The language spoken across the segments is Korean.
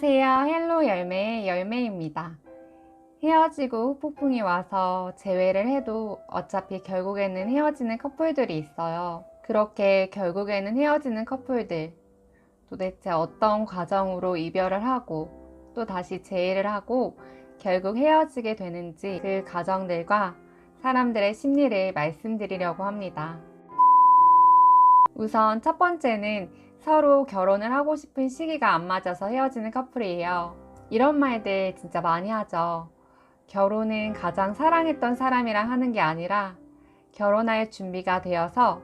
안녕하세요. 헬로 열매의 열매입니다. 헤어지고 후폭풍이 와서 재회를 해도 어차피 결국에는 헤어지는 커플들이 있어요. 그렇게 결국에는 헤어지는 커플들. 도대체 어떤 과정으로 이별을 하고 또 다시 재회를 하고 결국 헤어지게 되는지 그 과정들과 사람들의 심리를 말씀드리려고 합니다. 우선 첫 번째는 서로 결혼을 하고 싶은 시기가 안 맞아서 헤어지는 커플이에요. 이런 말들 진짜 많이 하죠. 결혼은 가장 사랑했던 사람이랑 하는 게 아니라 결혼할 준비가 되어서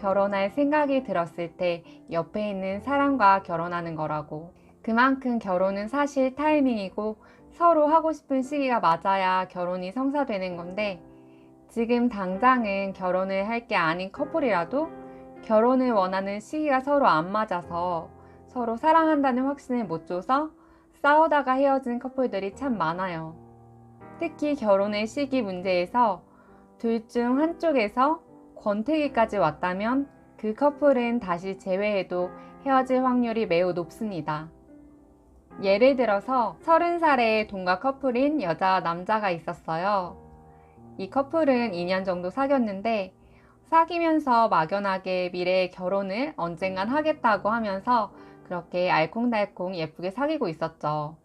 결혼할 생각이 들었을 때 옆에 있는 사람과 결혼하는 거라고. 그만큼 결혼은 사실 타이밍이고 서로 하고 싶은 시기가 맞아야 결혼이 성사되는 건데 지금 당장은 결혼을 할 게 아닌 커플이라도 결혼을 원하는 시기가 서로 안 맞아서 서로 사랑한다는 확신을 못 줘서 싸우다가 헤어진 커플들이 참 많아요. 특히 결혼의 시기 문제에서 둘 중 한쪽에서 권태기까지 왔다면 그 커플은 다시 재회해도 헤어질 확률이 매우 높습니다. 예를 들어서 30살의 동갑 커플인 여자 남자가 있었어요. 이 커플은 2년 정도 사귀었는데 사귀면서 막연하게 미래의 결혼을 언젠간 하겠다고 하면서 그렇게 알콩달콩 예쁘게 사귀고 있었죠.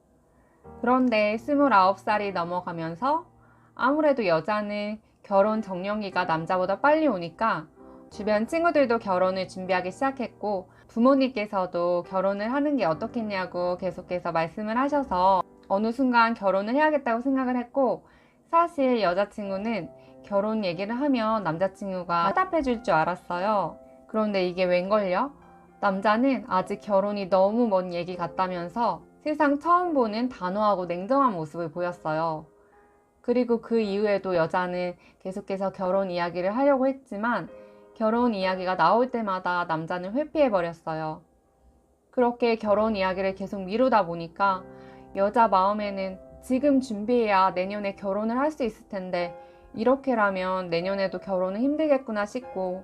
그런데 29살이 넘어가면서 아무래도 여자는 결혼 정년기가 남자보다 빨리 오니까 주변 친구들도 결혼을 준비하기 시작했고 부모님께서도 결혼을 하는 게 어떻겠냐고 계속해서 말씀을 하셔서 어느 순간 결혼을 해야겠다고 생각을 했고 사실 여자친구는 결혼 얘기를 하면 남자친구가 화답해 줄 줄 알았어요. 그런데 이게 웬걸요? 남자는 아직 결혼이 너무 먼 얘기 같다면서 세상 처음 보는 단호하고 냉정한 모습을 보였어요. 그리고 그 이후에도 여자는 계속해서 결혼 이야기를 하려고 했지만 결혼 이야기가 나올 때마다 남자는 회피해 버렸어요. 그렇게 결혼 이야기를 계속 미루다 보니까 여자 마음에는 지금 준비해야 내년에 결혼을 할 수 있을 텐데 이렇게라면 내년에도 결혼은 힘들겠구나 싶고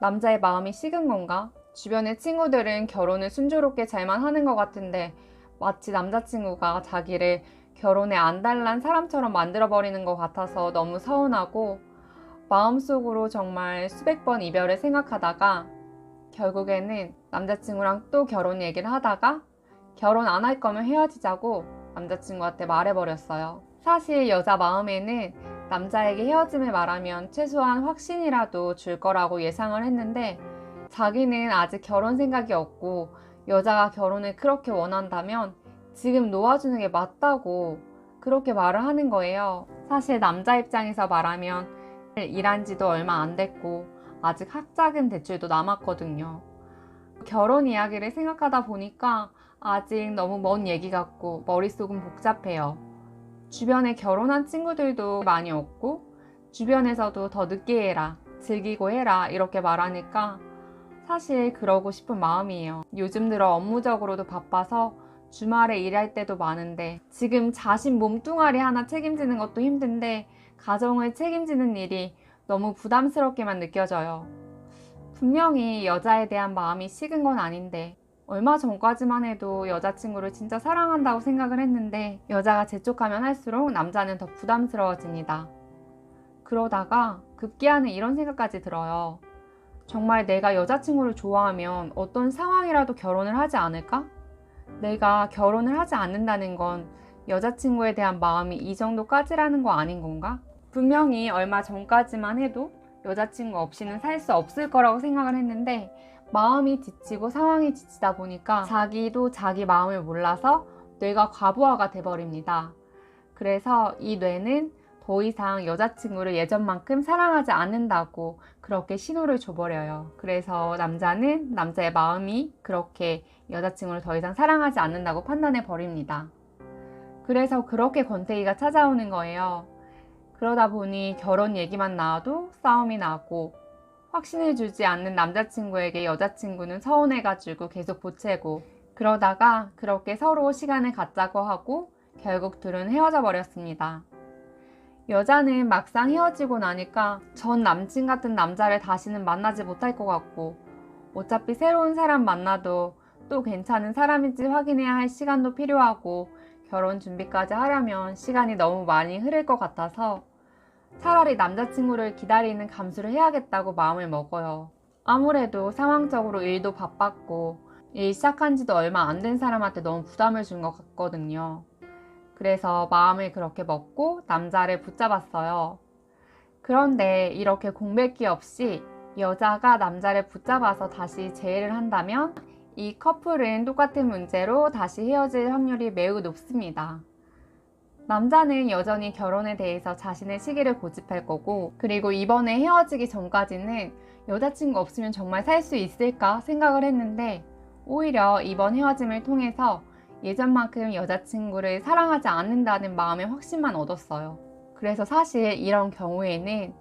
남자의 마음이 식은 건가? 주변의 친구들은 결혼을 순조롭게 잘만 하는 것 같은데 마치 남자친구가 자기를 결혼에 안 달란 사람처럼 만들어버리는 것 같아서 너무 서운하고 마음속으로 정말 수백 번 이별을 생각하다가 결국에는 남자친구랑 또 결혼 얘기를 하다가 결혼 안 할 거면 헤어지자고 남자친구한테 말해버렸어요. 사실 여자 마음에는 남자에게 헤어짐을 말하면 최소한 확신이라도 줄 거라고 예상을 했는데 자기는 아직 결혼 생각이 없고 여자가 결혼을 그렇게 원한다면 지금 놓아주는 게 맞다고 그렇게 말을 하는 거예요. 사실 남자 입장에서 말하면 일한 지도 얼마 안 됐고 아직 학자금 대출도 남았거든요. 결혼 이야기를 생각하다 보니까 아직 너무 먼 얘기 같고 머릿속은 복잡해요. 주변에 결혼한 친구들도 많이 없고 주변에서도 더 늦게 해라, 즐기고 해라 이렇게 말하니까 사실 그러고 싶은 마음이에요. 요즘 들어 업무적으로도 바빠서 주말에 일할 때도 많은데 지금 자신 몸뚱아리 하나 책임지는 것도 힘든데 가정을 책임지는 일이 너무 부담스럽게만 느껴져요. 분명히 여자에 대한 마음이 식은 건 아닌데 얼마 전까지만 해도 여자친구를 진짜 사랑한다고 생각을 했는데 여자가 재촉하면 할수록 남자는 더 부담스러워집니다. 그러다가 급기야는 이런 생각까지 들어요. 정말 내가 여자친구를 좋아하면 어떤 상황이라도 결혼을 하지 않을까? 내가 결혼을 하지 않는다는 건 여자친구에 대한 마음이 이 정도까지라는 거 아닌 건가? 분명히 얼마 전까지만 해도 여자친구 없이는 살 수 없을 거라고 생각을 했는데 마음이 지치고 상황이 지치다 보니까 자기도 자기 마음을 몰라서 뇌가 과부하가 돼버립니다. 그래서 이 뇌는 더 이상 여자친구를 예전만큼 사랑하지 않는다고 그렇게 신호를 줘버려요. 그래서 남자는 남자의 마음이 그렇게 여자친구를 더 이상 사랑하지 않는다고 판단해 버립니다. 그래서 그렇게 권태기가 찾아오는 거예요. 그러다 보니 결혼 얘기만 나와도 싸움이 나고 확신을 주지 않는 남자친구에게 여자친구는 서운해가지고 계속 보채고 그러다가 그렇게 서로 시간을 갖자고 하고 결국 둘은 헤어져 버렸습니다. 여자는 막상 헤어지고 나니까 전 남친 같은 남자를 다시는 만나지 못할 것 같고 어차피 새로운 사람 만나도 또 괜찮은 사람인지 확인해야 할 시간도 필요하고 결혼 준비까지 하려면 시간이 너무 많이 흐를 것 같아서 차라리 남자친구를 기다리는 감수를 해야겠다고 마음을 먹어요. 아무래도 상황적으로 일도 바빴고 일 시작한 지도 얼마 안 된 사람한테 너무 부담을 준 것 같거든요. 그래서 마음을 그렇게 먹고 남자를 붙잡았어요. 그런데 이렇게 공백기 없이 여자가 남자를 붙잡아서 다시 재회를 한다면 이 커플은 똑같은 문제로 다시 헤어질 확률이 매우 높습니다. 남자는 여전히 결혼에 대해서 자신의 시기를 고집할 거고, 그리고 이번에 헤어지기 전까지는 여자친구 없으면 정말 살 수 있을까 생각을 했는데, 오히려 이번 헤어짐을 통해서 예전만큼 여자친구를 사랑하지 않는다는 마음의 확신만 얻었어요. 그래서 사실 이런 경우에는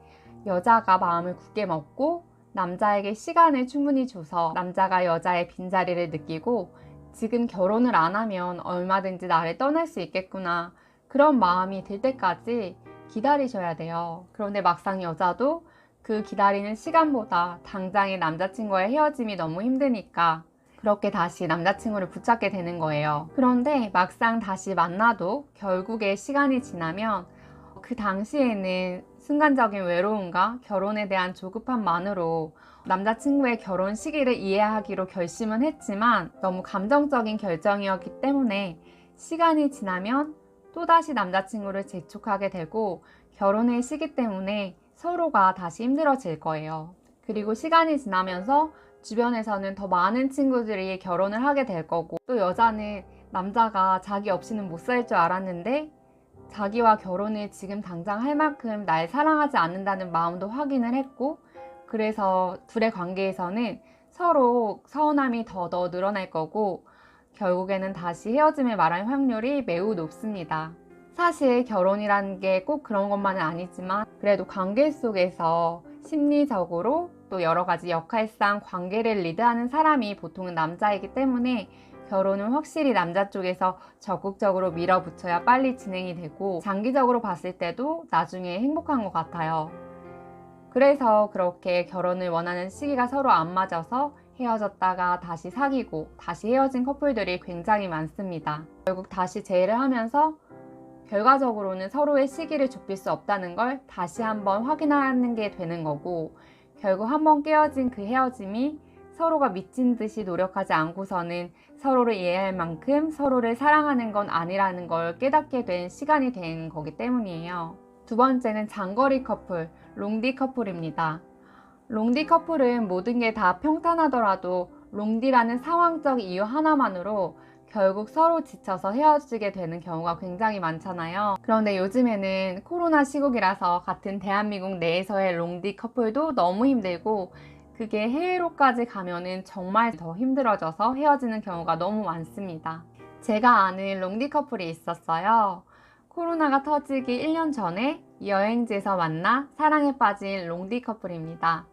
여자가 마음을 굳게 먹고 남자에게 시간을 충분히 줘서 남자가 여자의 빈자리를 느끼고 지금 결혼을 안 하면 얼마든지 나를 떠날 수 있겠구나 그런 마음이 들 때까지 기다리셔야 돼요. 그런데 막상 여자도 그 기다리는 시간보다 당장의 남자친구와의 헤어짐이 너무 힘드니까 그렇게 다시 남자친구를 붙잡게 되는 거예요. 그런데 막상 다시 만나도 결국에 시간이 지나면 그 당시에는 순간적인 외로움과 결혼에 대한 조급함만으로 남자친구의 결혼 시기를 이해하기로 결심은 했지만 너무 감정적인 결정이었기 때문에 시간이 지나면 또다시 남자친구를 재촉하게 되고 결혼의 시기 때문에 서로가 다시 힘들어질 거예요. 그리고 시간이 지나면서 주변에서는 더 많은 친구들이 결혼을 하게 될 거고 또 여자는 남자가 자기 없이는 못 살 줄 알았는데 자기와 결혼을 지금 당장 할 만큼 날 사랑하지 않는다는 마음도 확인을 했고 그래서 둘의 관계에서는 서로 서운함이 더더 늘어날 거고 결국에는 다시 헤어짐을 말할 확률이 매우 높습니다. 사실 결혼이라는 게 꼭 그런 것만은 아니지만 그래도 관계 속에서 심리적으로 또 여러 가지 역할상 관계를 리드하는 사람이 보통은 남자이기 때문에 결혼은 확실히 남자 쪽에서 적극적으로 밀어붙여야 빨리 진행이 되고 장기적으로 봤을 때도 나중에 행복한 것 같아요. 그래서 그렇게 결혼을 원하는 시기가 서로 안 맞아서 헤어졌다가 다시 사귀고 다시 헤어진 커플들이 굉장히 많습니다. 결국 다시 재회를 하면서 결과적으로는 서로의 시기를 좁힐 수 없다는 걸 다시 한번 확인하는 게 되는 거고 결국 한번 깨어진 그 헤어짐이 서로가 미친 듯이 노력하지 않고서는 서로를 이해할 만큼 서로를 사랑하는 건 아니라는 걸 깨닫게 된 시간이 된 거기 때문이에요. 두 번째는 장거리 커플, 롱디 커플입니다. 롱디 커플은 모든 게 다 평탄하더라도 롱디라는 상황적 이유 하나만으로 결국 서로 지쳐서 헤어지게 되는 경우가 굉장히 많잖아요. 그런데 요즘에는 코로나 시국이라서 같은 대한민국 내에서의 롱디 커플도 너무 힘들고 그게 해외로까지 가면은 정말 더 힘들어져서 헤어지는 경우가 너무 많습니다. 제가 아는 롱디 커플이 있었어요. 코로나가 터지기 1년 전에 여행지에서 만나 사랑에 빠진 롱디 커플입니다.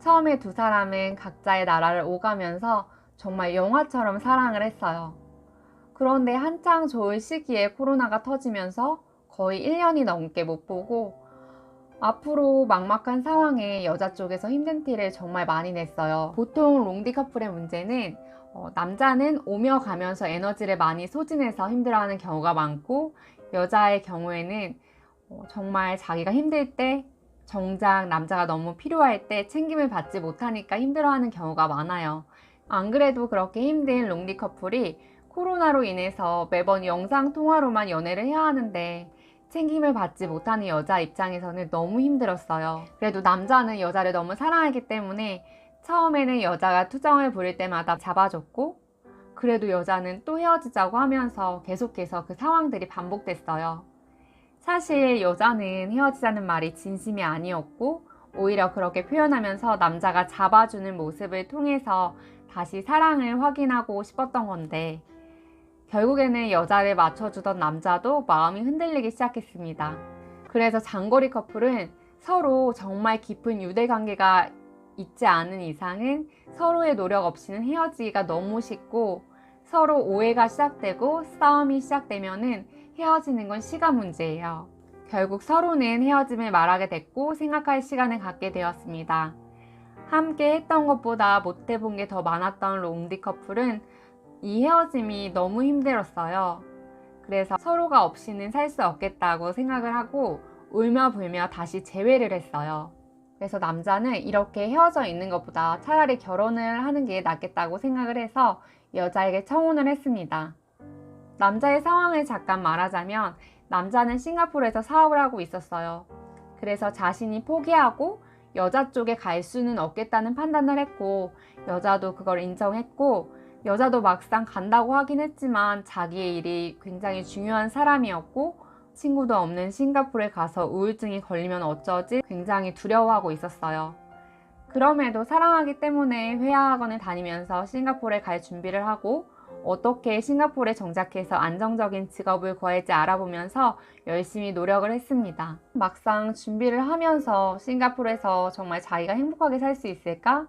처음에 두 사람은 각자의 나라를 오가면서 정말 영화처럼 사랑을 했어요. 그런데 한창 좋을 시기에 코로나가 터지면서 거의 1년이 넘게 못 보고 앞으로 막막한 상황에 여자 쪽에서 힘든 티를 정말 많이 냈어요. 보통 롱디 커플의 문제는 어, 남자는 오며 가면서 에너지를 많이 소진해서 힘들어하는 경우가 많고 여자의 경우에는 어, 정말 자기가 힘들 때 정작 남자가 너무 필요할 때 챙김을 받지 못하니까 힘들어하는 경우가 많아요. 안 그래도 그렇게 힘든 롱디 커플이 코로나로 인해서 매번 영상 통화로만 연애를 해야 하는데 챙김을 받지 못하는 여자 입장에서는 너무 힘들었어요. 그래도 남자는 여자를 너무 사랑하기 때문에 처음에는 여자가 투정을 부릴 때마다 잡아줬고 그래도 여자는 또 헤어지자고 하면서 계속해서 그 상황들이 반복됐어요. 사실 여자는 헤어지자는 말이 진심이 아니었고 오히려 그렇게 표현하면서 남자가 잡아주는 모습을 통해서 다시 사랑을 확인하고 싶었던 건데 결국에는 여자를 맞춰주던 남자도 마음이 흔들리기 시작했습니다. 그래서 장거리 커플은 서로 정말 깊은 유대 관계가 있지 않은 이상은 서로의 노력 없이는 헤어지기가 너무 쉽고 서로 오해가 시작되고 싸움이 시작되면은 헤어지는 건 시간 문제예요. 결국 서로는 헤어짐을 말하게 됐고 생각할 시간을 갖게 되었습니다. 함께 했던 것보다 못 해본 게 더 많았던 롱디 커플은 이 헤어짐이 너무 힘들었어요. 그래서 서로가 없이는 살 수 없겠다고 생각을 하고 울며 불며 다시 재회를 했어요. 그래서 남자는 이렇게 헤어져 있는 것보다 차라리 결혼을 하는 게 낫겠다고 생각을 해서 여자에게 청혼을 했습니다. 남자의 상황을 잠깐 말하자면 남자는 싱가포르에서 사업을 하고 있었어요. 그래서 자신이 포기하고 여자 쪽에 갈 수는 없겠다는 판단을 했고 여자도 그걸 인정했고 여자도 막상 간다고 하긴 했지만 자기의 일이 굉장히 중요한 사람이었고 친구도 없는 싱가포르에 가서 우울증이 걸리면 어쩌지 굉장히 두려워하고 있었어요. 그럼에도 사랑하기 때문에 회화학원을 다니면서 싱가포르에 갈 준비를 하고 어떻게 싱가포르에 정착해서 안정적인 직업을 구할지 알아보면서 열심히 노력을 했습니다. 막상 준비를 하면서 싱가포르에서 정말 자기가 행복하게 살 수 있을까?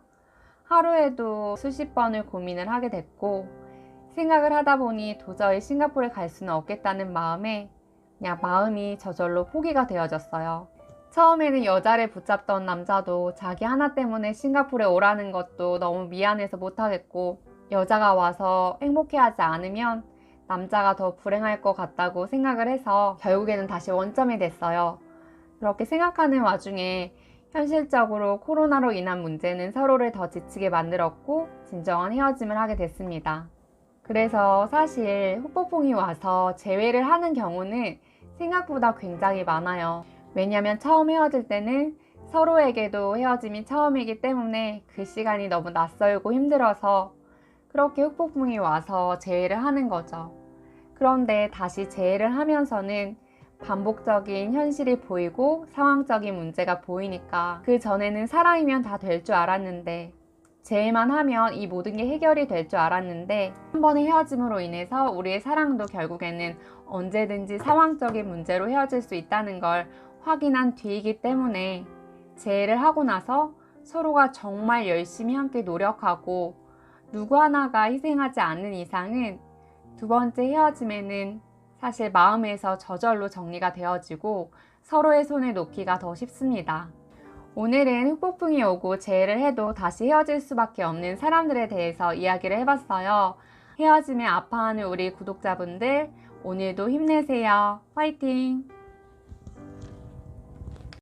하루에도 수십 번을 고민을 하게 됐고 생각을 하다 보니 도저히 싱가포르에 갈 수는 없겠다는 마음에 그냥 마음이 저절로 포기가 되어졌어요. 처음에는 여자를 붙잡던 남자도 자기 하나 때문에 싱가포르에 오라는 것도 너무 미안해서 못하겠고 여자가 와서 행복해하지 않으면 남자가 더 불행할 것 같다고 생각을 해서 결국에는 다시 원점이 됐어요. 그렇게 생각하는 와중에 현실적으로 코로나로 인한 문제는 서로를 더 지치게 만들었고 진정한 헤어짐을 하게 됐습니다. 그래서 사실 후폭풍이 와서 재회를 하는 경우는 생각보다 굉장히 많아요. 왜냐면 처음 헤어질 때는 서로에게도 헤어짐이 처음이기 때문에 그 시간이 너무 낯설고 힘들어서 그렇게 흑폭풍이 와서 재회를 하는 거죠. 그런데 다시 재회를 하면서는 반복적인 현실이 보이고 상황적인 문제가 보이니까 그 전에는 사랑이면 다 될 줄 알았는데 재회만 하면 이 모든 게 해결이 될 줄 알았는데 한 번의 헤어짐으로 인해서 우리의 사랑도 결국에는 언제든지 상황적인 문제로 헤어질 수 있다는 걸 확인한 뒤이기 때문에 재회를 하고 나서 서로가 정말 열심히 함께 노력하고 누구 하나가 희생하지 않는 이상은 두 번째 헤어짐에는 사실 마음에서 저절로 정리가 되어지고 서로의 손을 놓기가 더 쉽습니다. 오늘은 흑폭풍이 오고 재회를 해도 다시 헤어질 수밖에 없는 사람들에 대해서 이야기를 해봤어요. 헤어짐에 아파하는 우리 구독자분들, 오늘도 힘내세요. 화이팅!